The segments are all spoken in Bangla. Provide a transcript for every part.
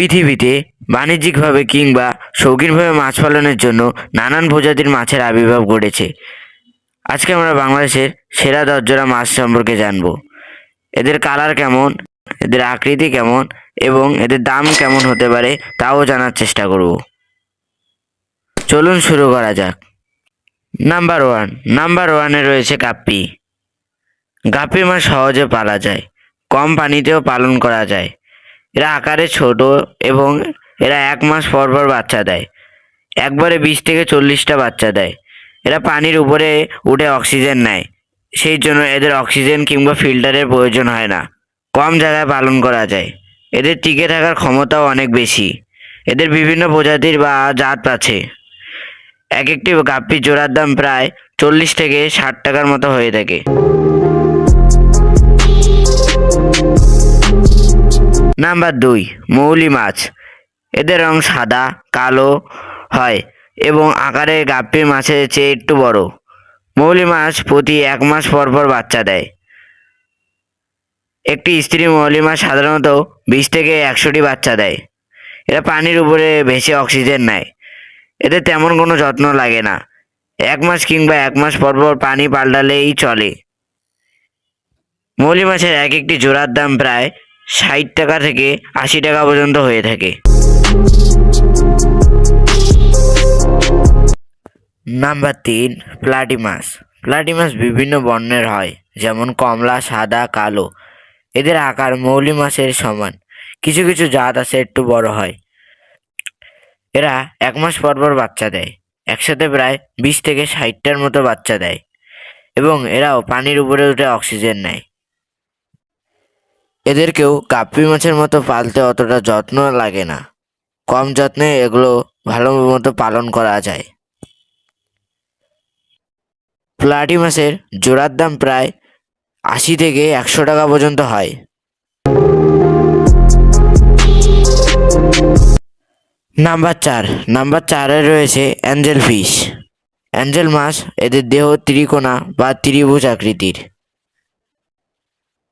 পৃথিবীতে বাণিজ্যিকভাবে কিংবা শৌখিনভাবে মাছ পালনের জন্য নানান প্রজাতির মাছের আবির্ভাব ঘটেছে। আজকে আমরা বাংলাদেশের সেরা দশজোড়া মাছ সম্পর্কে জানব। এদের কালার কেমন, এদের আকৃতি কেমন এবং এদের দাম কেমন হতে পারে তাও জানার চেষ্টা করব। চলুন শুরু করা যাক। নাম্বার ওয়ান, নাম্বার ওয়ানে রয়েছে গাপ্পি। গাপ্পি মাছ সহজে পালা যায়, কম পানিতেও পালন করা যায়। এরা আকারে ছোট এবং এরা এক মাস পর পর বাচ্চা দেয়। একবারে বিশ থেকে চল্লিশটা বাচ্চা দেয়। এরা পানির উপরে উঠে অক্সিজেন নেয়। সেই জন্য এদের অক্সিজেন কিংবা ফিল্টারের প্রয়োজন হয় না। কম জায়গায় পালন করা যায়। এদের টিকে থাকার ক্ষমতাও অনেক বেশি। এদের বিভিন্ন প্রজাতির বা জাত আছে। এক একটি গাপ্পি জোড়ার দাম প্রায় চল্লিশ থেকে ষাট টাকার মতো হয়ে থাকে। নাম্বার দুই, মৌলি মাছ। এদের রং সাদা, কালো হয় এবং আকারে গাপ্পি মাছের চেয়ে একটু বড়। মৌলি মাছ প্রতি এক মাস পর পর বাচ্চা দেয়। একটি স্ত্রী মৌলি মাছ সাধারণত বিশ থেকে একশোটি বাচ্চা দেয়। এরা পানির উপরে ভেসে অক্সিজেন নেয়। এদের তেমন কোনো যত্ন লাগে না। এক মাস কিংবা এক মাস পর পর পানি পাল্টালেই চলে। মৌলি মাছের এক একটি জোড়ার দাম প্রায় ষাট টাকা থেকে আশি টাকা পর্যন্ত হয়ে থাকে। নাম্বার তিন প্লাটি মাছ প্লাটি মাছ বিভিন্ন বর্ণের হয়, যেমন কমলা, সাদা, কালো। এদের আকার মৌলি মাছের সমান। কিছু কিছু জাত আছে একটু বড় হয়। এরা এক মাস পর পর বাচ্চা দেয়। একসাথে প্রায় বিশ থেকে ষাটটার মতো বাচ্চা দেয়। এবং এরাও পানির উপরে উঠে অক্সিজেন নেয়। এদেরকেও গাপ্পি মাছের মতো পালতে অতটা যত্ন লাগে না। কম যত্নে এগুলো ভালো মতো পালন করা যায়। প্লাটি মাছের জোড়ার দাম প্রায় আশি থেকে একশো টাকা পর্যন্ত হয়। নাম্বার চার। নাম্বার চারে রয়েছে অ্যাঞ্জেল ফিশ। অ্যাঞ্জেল মাছ এদের দেহ, ত্রিকোণা বা ত্রিভুজ আকৃতির।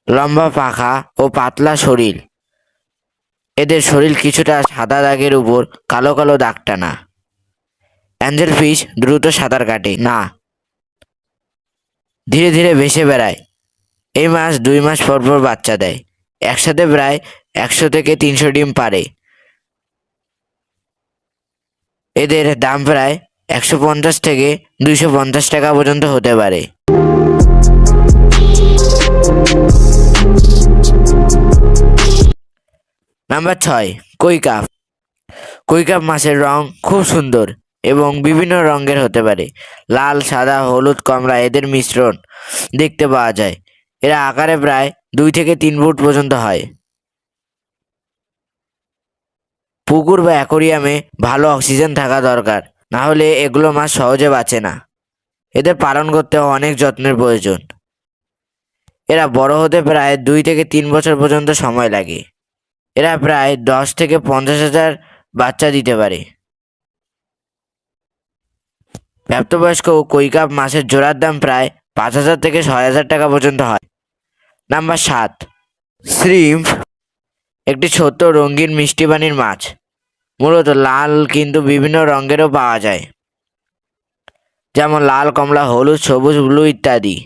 লম্বা পাখা ও পাতলা শরীর। এদের শরীর কিছুটা সাদা দাগের উপর কালো কালো দাগ টানা অ্যাঞ্জেল ফিশ দ্রুত সাঁতার কাটে, না। ধীরে ধীরে ভেসে বেড়ায়। এই মাছ দুই মাস পর পর বাচ্চা দেয়। একসাথে প্রায় একশো থেকে তিনশো ডিম পারে। এদের দাম প্রায় একশো পঞ্চাশ থেকে দুইশো পঞ্চাশ টাকা পর্যন্ত হতে পারে। নাম্বার ছয় কৈকাপ কৈকাপ মাছের রং খুব সুন্দর এবং বিভিন্ন রঙের হতে পারে। লাল, সাদা, হলুদ, কমলা এদের মিশ্রণ দেখতে পাওয়া যায়। এরা আকারে প্রায় দুই থেকে তিন ফুট পর্যন্ত হয়। পুকুর বা অ্যাকোরিয়ামে ভালো অক্সিজেন থাকা দরকার, না হলে এগুলো মাছ সহজে বাঁচে না। এদের পালন করতে অনেক যত্নের প্রয়োজন। এরা বড় হতে প্রায় দুই থেকে তিন বছর পর্যন্ত সময় লাগে। এরা প্রায় দশ থেকে পঞ্চাশ হাজার বাচ্চা দিতে পারে। প্রাপ্তবয়স্ক কৈকাপ মাছের জোড়ার দাম প্রায় পাঁচ হাজার থেকে ছয় হাজার টাকা পর্যন্ত হয়। নাম্বার সাত, শ্রিম্প, একটি ছোট্ট রঙিন মিষ্টি পানির মাছ। মূলত লাল কিন্তু বিভিন্ন রঙেরও পাওয়া যায়। যেমন লাল, কমলা, হলুদ, সবুজ, ব্লু ইত্যাদি।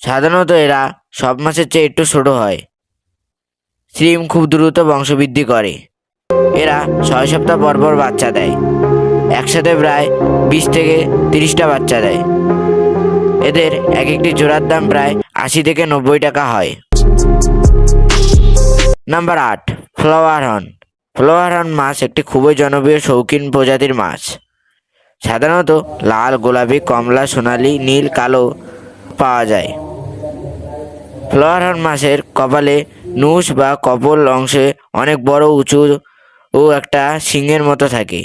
সাধারণত এরা সব মাছের চেয়ে একটু ছোট হয়। শ্রিম খুব দ্রুত বংশবৃদ্ধি করে। এরা ছয় সপ্তাহ পর পর বাচ্চা দেয়। একসাথে প্রায় বিশ থেকে তিরিশটা বাচ্চা দেয়। এদের এক একটি জোড়ার দাম প্রায় আশি থেকে নব্বই টাকা হয়। নাম্বার আট, ফ্লাওয়ার হর্ন। ফ্লাওয়ার হর্ন মাছ একটি খুবই জনপ্রিয় শৌখিন প্রজাতির মাছ। সাধারণত লাল, গোলাপি, কমলা, সোনালী, নীল, কালো পাওয়া যায়। ফ্লাওয়ার হর্ন মাছের কপালে নুস বা কপল অংশে অনেক বড়, উঁচু ও একটা শিংয়ের মতো থাকে,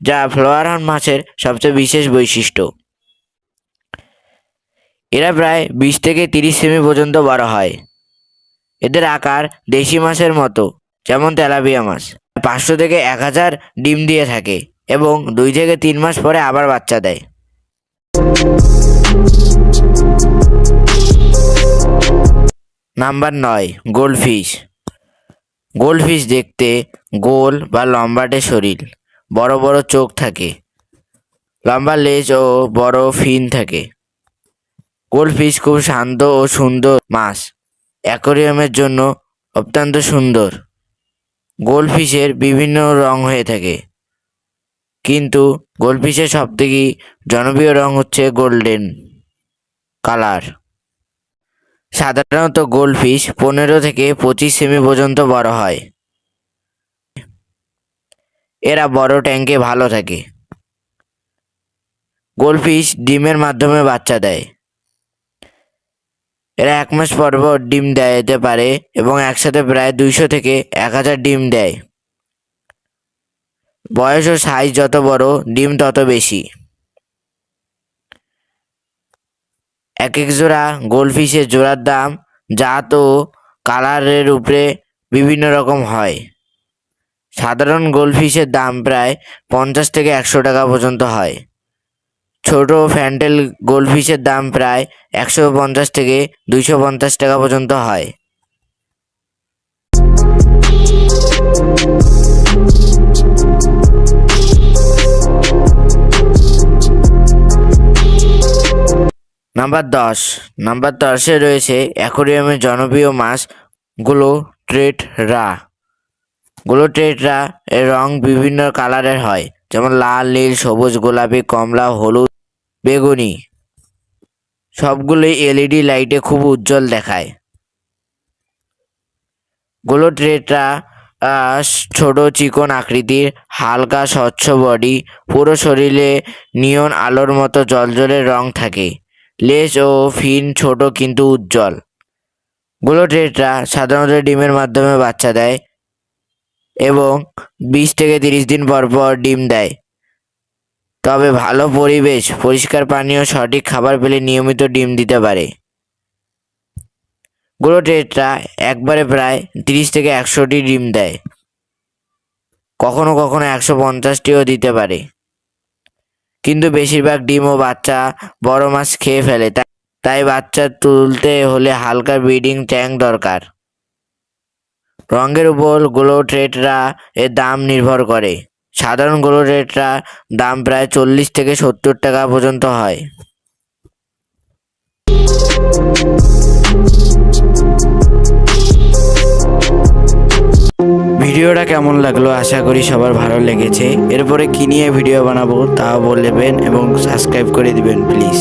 যা ফ্লাওয়ার হর্ন মাছের সবচেয়ে বিশেষ বৈশিষ্ট্য। এরা প্রায় বিশ থেকে তিরিশ সেমি পর্যন্ত বড় হয়। এদের আকার দেশি মাছের মতো, যেমন তেলাপিয়া মাছ। পাঁচশো থেকে এক হাজার ডিম দিয়ে থাকে এবং দুই থেকে তিন মাস পরে আবার বাচ্চা দেয়। নাম্বার নয় গোল্ডফিশ গোল্ডফিশ দেখতে গোল বা লম্বাটে শরীর, বড় বড় চোখ থাকে, লম্বা লেজ ও বড় ফিন থাকে। গোল্ডফিশ খুব শান্ত ও সুন্দর মাছ, অ্যাকোরিয়ামের জন্য অত্যন্ত সুন্দর। গোল্ডফিশের বিভিন্ন রং হয়ে থাকে, কিন্তু গোল্ডফিশের সবথেকে জনপ্রিয় রং হচ্ছে গোল্ডেন কালার। সাধারণত গোল্ডফিশ পনেরো থেকে পঁচিশ সেমি পর্যন্ত বড় হয়। এরা বড় ট্যাঙ্কে ভালো থাকে। গোল্ডফিশ ডিমের মাধ্যমে বাচ্চা দেয়। এরা এক মাস পর পর ডিম দিতে পারে এবং একসাথে প্রায় দুইশো থেকে এক হাজার ডিম দেয়। বয়স ও সাইজ যত বড়, ডিম তত বেশি। এক এক জোড়া গোল্ডফিশের জোড়ার দাম জাত ও কালারের উপরে বিভিন্ন রকম হয়। সাধারণ গোল্ডফিশের দাম প্রায় পঞ্চাশ থেকে একশো টাকা পর্যন্ত হয়। ছোট ফ্যান্টেল গোল্ডফিশের দাম প্রায় একশো পঞ্চাশ থেকে দুইশো পঞ্চাশ টাকা পর্যন্ত হয়। নাম্বার দশ। নাম্বার দশে রয়েছে অ্যাকোরিয়ামের জনপ্রিয় মাছগুলো ট্রেট রা গুলো ট্রেট রা এর রং বিভিন্ন কালারের হয়, যেমন লাল, নীল, সবুজ, গোলাপি, কমলা, হলুদ, বেগুনি। সবগুলোই এলইডি লাইটে খুব উজ্জ্বল দেখায়। গুলো ট্রেটা ছোট চিকন আকৃতির, হালকা, স্বচ্ছ বডি, পুরো শরীরে নিয়ন আলোর মতো জলজলে রং থাকে। লেজ ও ফিন ছোট কিন্তু উজ্জ্বল। গুলো ট্রেটরা সাধারণত ডিমের মাধ্যমে বাচ্চা দেয় এবং বিশ থেকে তিরিশ দিন পর পর ডিম দেয়। তবে ভালো পরিবেশ, পরিষ্কার পানি ও সঠিক খাবার পেলে নিয়মিত ডিম দিতে পারে। গুলো ট্রেটরা একবারে প্রায় তিরিশ থেকে একশোটি ডিম দেয়। কখনো কখনো একশো পঞ্চাশটিও দিতে পারে। কিন্তু বেশিরভাগ ডিম ও বাচ্চা, বড় মাছ খেয়ে ফেলে। তাই বাচ্চা তুলতে হলে হালকা ব্রিডিং ট্যাঙ্ক দরকার। রঙের উপর গ্লো ট্রেটরা এর দাম নির্ভর করে। সাধারণ গ্লো ট্রেটরা দাম প্রায় চল্লিশ থেকে সত্তর টাকা পর্যন্ত হয়। ভিডিওটা কেমন লাগল আশা করি সবার ভালো লেগেছে। এরপরে কি নিয়ে ভিডিও বানাবো তাও বলবেন এবং সাবস্ক্রাইব করে দিবেন, প্লিজ।